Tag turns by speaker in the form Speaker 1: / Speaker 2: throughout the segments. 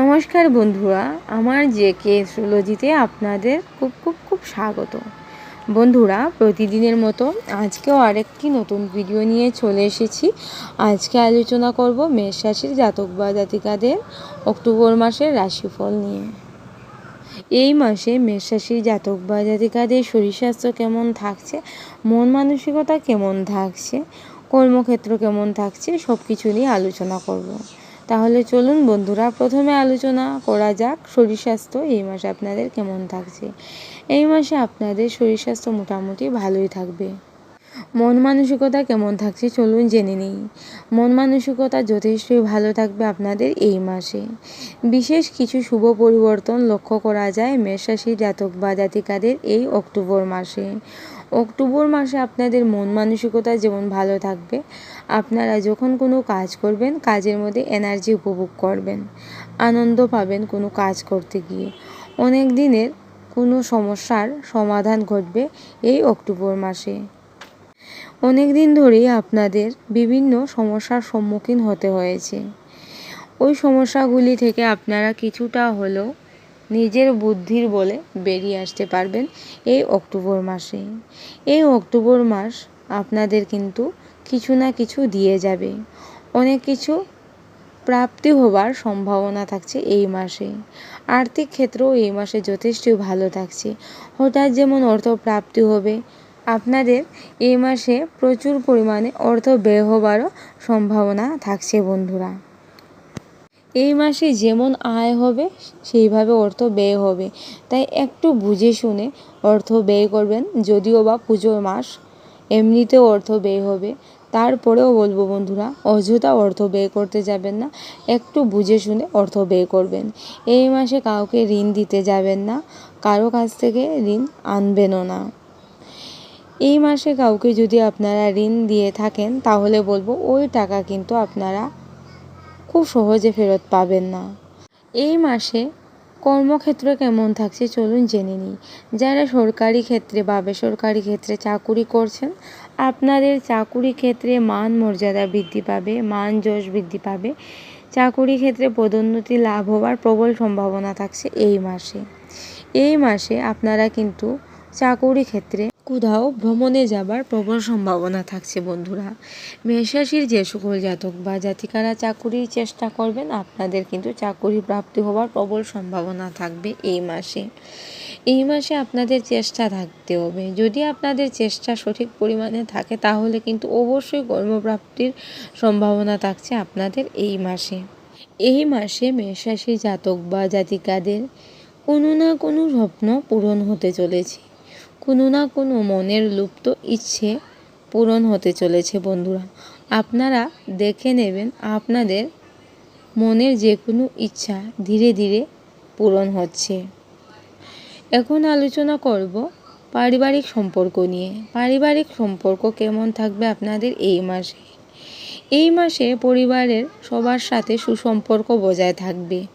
Speaker 1: নমস্কার বন্ধুরা, আমার যে কে অ্যাস্ট্রোলজিতে আপনাদের খুব খুব খুব স্বাগত। বন্ধুরা, প্রতিদিনের মতো আজকেও আরেকটি নতুন ভিডিও নিয়ে চলে এসেছি। আজকে আলোচনা করব মেষ রাশির জাতক বা জাতিকাদের অক্টোবর মাসের রাশিফল নিয়ে। এই মাসে মেষ রাশির জাতক বা জাতিকাদের শরীর স্বাস্থ্য কেমন থাকছে, মন মানসিকতা কেমন থাকছে, কর্মক্ষেত্র কেমন থাকছে সব কিছু নিয়ে আলোচনা করব। তাহলে চলুন বন্ধুরা, প্রথমে আলোচনা করা যাক শরীর স্বাস্থ্য এই মাসে আপনাদের কেমন থাকছে। এই মাসে আপনাদের শরীর স্বাস্থ্য মোটামুটি ভালোই থাকবে। মন মানসিকতা কেমন থাকছে চলুন জেনে নিই। মন মানসিকতা যথেষ্টই ভালো থাকবে আপনাদের এই মাসে। বিশেষ কিছু শুভ পরিবর্তন লক্ষ্য করা যায় মেষরাশি জাতক বা জাতিকাদের এই অক্টোবর মাসে। অক্টোবর মাসে আপনাদের মন মানসিকতা যেমন ভালো থাকবে, আপনারা যখন কোনো কাজ করবেন, কাজের মধ্যে এনার্জি উপভোগ করবেন, আনন্দ পাবেন কোনো কাজ করতে গিয়ে। অনেক দিনের কোনো সমস্যার সমাধান ঘটবে এই অক্টোবর মাসে। অনেক দিন ধরেই আপনাদের বিভিন্ন সমস্যার সম্মুখীন হতে হয়েছে। ওই সমস্যাগুলি থেকে আপনারা কিছুটা হলেও নিজের বুদ্ধির বলে বেরিয়ে আসতে পারবেন এই অক্টোবর মাসে। এই অক্টোবর মাস আপনাদের কিন্তু কিছু না কিছু দিয়ে যাবে। অনেক কিছু প্রাপ্তি হবার সম্ভাবনা থাকছে এই মাসে। আর্থিক ক্ষেত্রেও এই মাসে যথেষ্ট ভালো থাকছে। হঠাৎ যেমন অর্থ প্রাপ্তি হবে, আপনাদের এই মাসে প্রচুর পরিমাণে অর্থ ব্যয় হবারও সম্ভাবনা থাকছে বন্ধুরা। এই মাসে যেমন আয় হবে, সেইভাবে অর্থ ব্যয় হবে। তাই একটু বুঝে শুনে অর্থ ব্যয় করবেন। যদিও বা পুজোর মাস এমনিতেও অর্থ ব্যয় হবে। তারপরেও বলব বন্ধুরা, অযথা অর্থ ব্যয় করতে যাবেন না। একটু বুঝে শুনে অর্থ ব্যয় করবেন। এই মাসে কাউকে ঋণ দিতে যাবেন না। কারও কাছ থেকে ঋণ আনবেনও না। এই মাসে কাউকে যদি আপনারা ঋণ দিয়ে থাকেন, তাহলে বলব ওই টাকা কিন্তু আপনারা খুব সহজে ফেরত পাবেন না। এই মাসে কর্মক্ষেত্র কেমন থাকছে চলুন জেনে নিই। যারা সরকারি ক্ষেত্রে বা বেসরকারি ক্ষেত্রে চাকুরি করছেন, আপনাদের চাকুরি ক্ষেত্রে মান মর্যাদা বৃদ্ধি পাবে, মান যশ বৃদ্ধি পাবে। চাকুরি ক্ষেত্রে পদোন্নতি লাভ হওয়ার প্রবল সম্ভাবনা থাকছে এই মাসে। এই মাসে আপনারা কিন্তু চাকুরি ক্ষেত্রে কোথাও ভ্রমণে যাবার প্রবল সম্ভাবনা থাকছে, বন্ধুরা। মেষরাশির যে সকল জাতক বা জাতিকারা চাকুরির চেষ্টা করবেন, আপনাদের কিন্তু চাকুরি প্রাপ্তি হওয়ার প্রবল সম্ভাবনা থাকবে এই মাসে। এই মাসে আপনাদের চেষ্টা থাকতে হবে। যদি আপনাদের চেষ্টা সঠিক পরিমাণে থাকে, তাহলে কিন্তু অবশ্যই কর্মপ্রাপ্তির সম্ভাবনা থাকছে আপনাদের এই মাসে। এই মাসে মেষরাশি জাতক বা জাতিকাদের কোনো না কোনো স্বপ্ন পূরণ হতে চলেছে। কোনো না কোনো মনের লুপ্ত ইচ্ছে পূরণ হতে চলেছে বন্ধুরা। আপনারা দেখে নেবেন আপনাদের মনের যে কোনো ইচ্ছা ধীরে ধীরে পূরণ হচ্ছে। এখন আলোচনা করব পারিবারিক সম্পর্ক নিয়ে। পারিবারিক সম্পর্ক কেমন থাকবে আপনাদের এই মাসে? এই মাসে পরিবারের সবার সাথে সুসম্পর্ক বজায় থাকবে।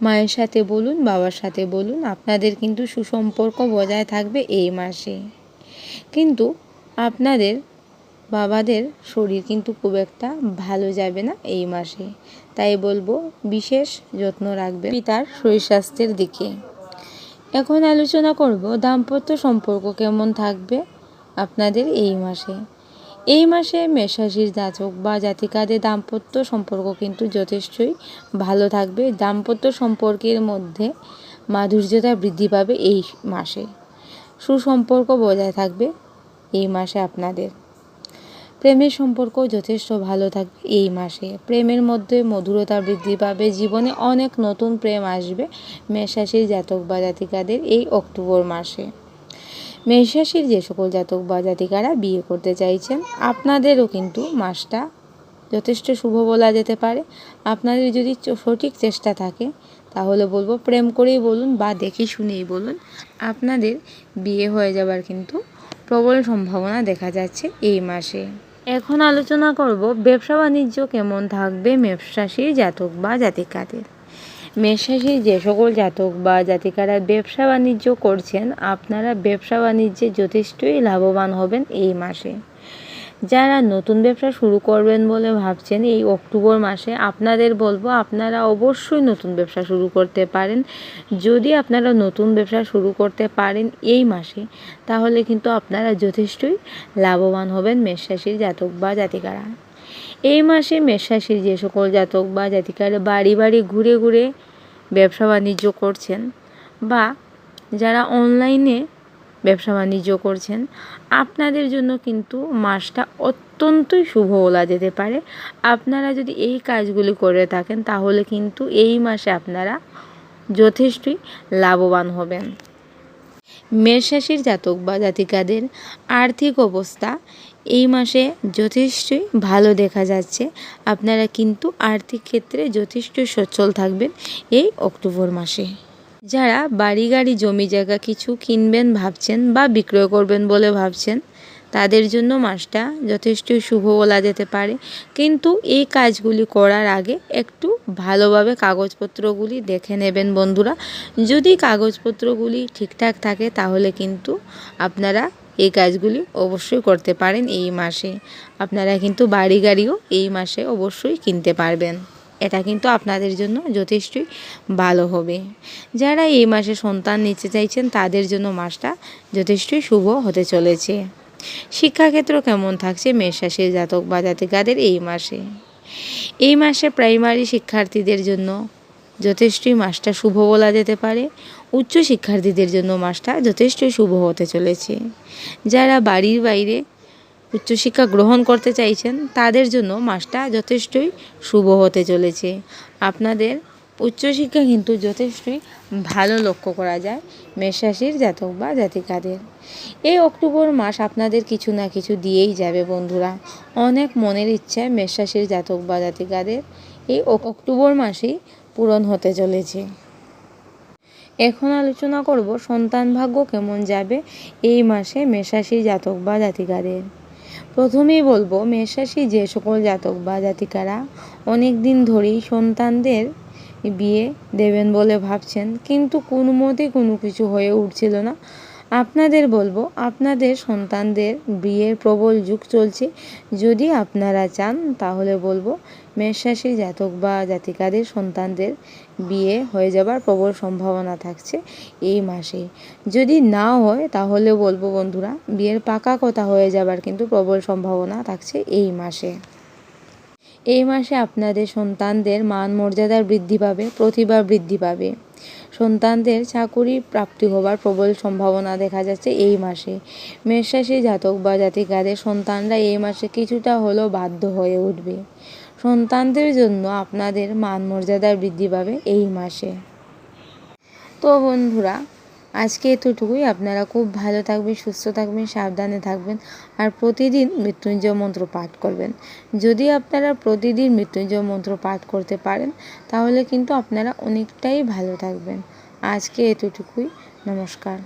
Speaker 1: মায়ের সাথে বলুন, বাবার সাথে বলুন, আপনাদের কিন্তু সুসম্পর্ক বজায় থাকবে এই মাসে। কিন্তু আপনাদের বাবাদের শরীর কিন্তু খুব একটা ভালো যাবে না এই মাসে। তাই বলব, বিশেষ যত্ন রাখবে পিতার শরীর স্বাস্থ্যের দিকে। এখন আলোচনা করব, দাম্পত্য সম্পর্ক কেমন থাকবে আপনাদের এই মাসে। এই মাসে মেষরাশির জাতক বা জাতিকাদের দাম্পত্য সম্পর্ক কিন্তু যথেষ্টই ভালো থাকবে। দাম্পত্য সম্পর্কের মধ্যে মাধুর্যতা বৃদ্ধি পাবে এই মাসে। সুসম্পর্ক বজায় থাকবে এই মাসে আপনাদের। প্রেমের সম্পর্ক যথেষ্ট ভালো থাকবে এই মাসে। প্রেমের মধ্যে মধুরতা বৃদ্ধি পাবে। জীবনে অনেক নতুন প্রেম আসবে মেষরাশির জাতক বা জাতিকাদের এই অক্টোবর মাসে। মেষরাশির যে সকল জাতক বা জাতিকারা বিয়ে করতে চাইছেন, আপনাদেরও কিন্তু মাসটা যথেষ্ট শুভ বলা যেতে পারে। আপনাদের যদি সঠিক চেষ্টা থাকে, তাহলে বলব প্রেম করেই বলুন বা দেখে শুনেই বলুন, আপনাদের বিয়ে হয়ে যাবার কিন্তু প্রবল সম্ভাবনা দেখা যাচ্ছে এই মাসে। এখন আলোচনা করব ব্যবসা বাণিজ্য কেমন থাকবে মেষরাশির জাতক বা জাতিকাদের। মেষরাশির যে সকল জাতক বা জাতিকারা ব্যবসা বাণিজ্য করছেন, আপনারা ব্যবসা বাণিজ্যে যথেষ্টই লাভবান হবেন এই মাসে। যারা নতুন ব্যবসা শুরু করবেন বলে ভাবছেন, এই অক্টোবর মাসে আপনাদের বলব, আপনারা অবশ্যই নতুন ব্যবসা শুরু করতে পারেন। যদি আপনারা নতুন ব্যবসা শুরু করতে পারেন এই মাসে, তাহলে কিন্তু আপনারা যথেষ্টই লাভবান হবেন মেষরাশির জাতক বা জাতিকারা। এই মাসে মেষরাশির যে সকল জাতক বা জাতিকারা বাড়ি বাড়ি ঘুরে ঘুরে ব্যবসা বাণিজ্য করছেন বা যারা অনলাইনে ব্যবসা বাণিজ্য করছেন, আপনাদের জন্য কিন্তু মাসটা অত্যন্তই শুভ বলা যেতে পারে। আপনারা যদি এই কাজগুলি করে থাকেন, তাহলে কিন্তু এই মাসে আপনারা যথেষ্টই লাভবান হবেন। মেষরাশির জাতক বা জাতিকাদের আর্থিক অবস্থা এই মাসে যথেষ্টই ভালো দেখা যাচ্ছে। আপনারা কিন্তু আর্থিক ক্ষেত্রে যথেষ্ট সচ্ছল থাকবেন এই অক্টোবর মাসে। যারা বাড়ি গাড়ি জমি জায়গা কিছু কিনবেন ভাবছেন বা বিক্রয় করবেন বলে ভাবছেন, তাদের জন্য মাসটা যথেষ্ট শুভ বলা যেতে পারে। কিন্তু এই কাজগুলি করার আগে একটু ভালোভাবে কাগজপত্রগুলি দেখে নেবেন বন্ধুরা। যদি কাগজপত্রগুলি ঠিকঠাক থাকে তাহলে কিন্তু আপনারা এই কাজগুলি অবশ্যই করতে পারেন এই মাসে। আপনারা কিন্তু বাড়ি গাড়িও এই মাসে অবশ্যই কিনতে পারবেন। এটা কিন্তু আপনাদের জন্য যথেষ্টই ভালো হবে। যারা এই মাসে সন্তান নিতে চাইছেন, তাদের জন্য মাসটা যথেষ্টই শুভ হতে চলেছে। শিক্ষাক্ষেত্র কেমন থাকছে মেষরাশির জাতক বা জাতিকাদের এই মাসে? এই মাসে প্রাইমারি শিক্ষার্থীদের জন্য যথেষ্টই মাসটা শুভ বলা যেতে পারে। উচ্চ শিক্ষার্থীদের জন্য মাসটা যথেষ্টই শুভ হতে চলেছে। যারা বাড়ির বাইরে উচ্চশিক্ষা গ্রহণ করতে চাইছেন, তাদের জন্য মাসটা যথেষ্টই শুভ হতে চলেছে। আপনাদের উচ্চশিক্ষা কিন্তু যথেষ্টই ভালো লক্ষ্য করা যায় মেষরাশির জাতক বা জাতিকাদের। এই অক্টোবর মাস আপনাদের কিছু না কিছু দিয়েই যাবে বন্ধুরা। অনেক মনের ইচ্ছায় মেষরাশির জাতক বা জাতিকাদের এই অক্টোবর মাসেই পূরণ হতে চলেছে। এখন আলোচনা করব সন্তান ভাগ্য কেমন যাবে এই মাসে মেষরাশির জাতক বা জাতিকাদের। প্রথমেই বলব, মেষরাশি যে সকল জাতক বা জাতিকারা অনেক দিন ধরেই সন্তানদের বিয়ে দেবেন বলে ভাবছেন, কিন্তু কোনো মতে কোনো কিছু হয়ে উঠছিল না। আপনাদের বলব, আপনাদের সন্তানদের বিয়ের প্রবল যুগ চলছে। যদি আপনারা চান, তাহলে বলব, মেষরাশি জাতক বা জাতিকাদের সন্তানদের বিয়ে হয়ে যাবার প্রবল সম্ভাবনা থাকছে এই মাসে। যদি না হয়, তাহলে বলব বন্ধুরা, বিয়ের পাকা কথা হয়ে যাবার কিন্তু প্রবল সম্ভাবনা থাকছে এই মাসে। এই মাসে আপনাদের সন্তানদের মান মর্যাদার বৃদ্ধি পাবে, প্রতিভা বৃদ্ধি পাবে। সন্তানদের চাকুরি প্রাপ্তি হবার প্রবল সম্ভাবনা দেখা যাচ্ছে এই মাসে। মেষরাশি জাতক বা জাতিকাদের সন্তানরা এই মাসে কিছুটা হলেও বাধ্য হয়ে উঠবে। সন্তানদের জন্য আপনাদের মান মর্যাদা বৃদ্ধি পাবে এই মাসে। তো বন্ধুরা আজকে এতটুকুই। আপনারা খুব ভালো থাকবেন, সুস্থ থাকবেন, সাবধানে থাকবেন আর প্রতিদিন মৃত্যুঞ্জয় মন্ত্র পাঠ করবেন। যদি আপনারা প্রতিদিন মৃত্যুঞ্জয় মন্ত্র পাঠ করতে পারেন, তাহলে কিন্তু আপনারা অনেকটাই ভালো থাকবেন। আজকে এতটুকুই। নমস্কার।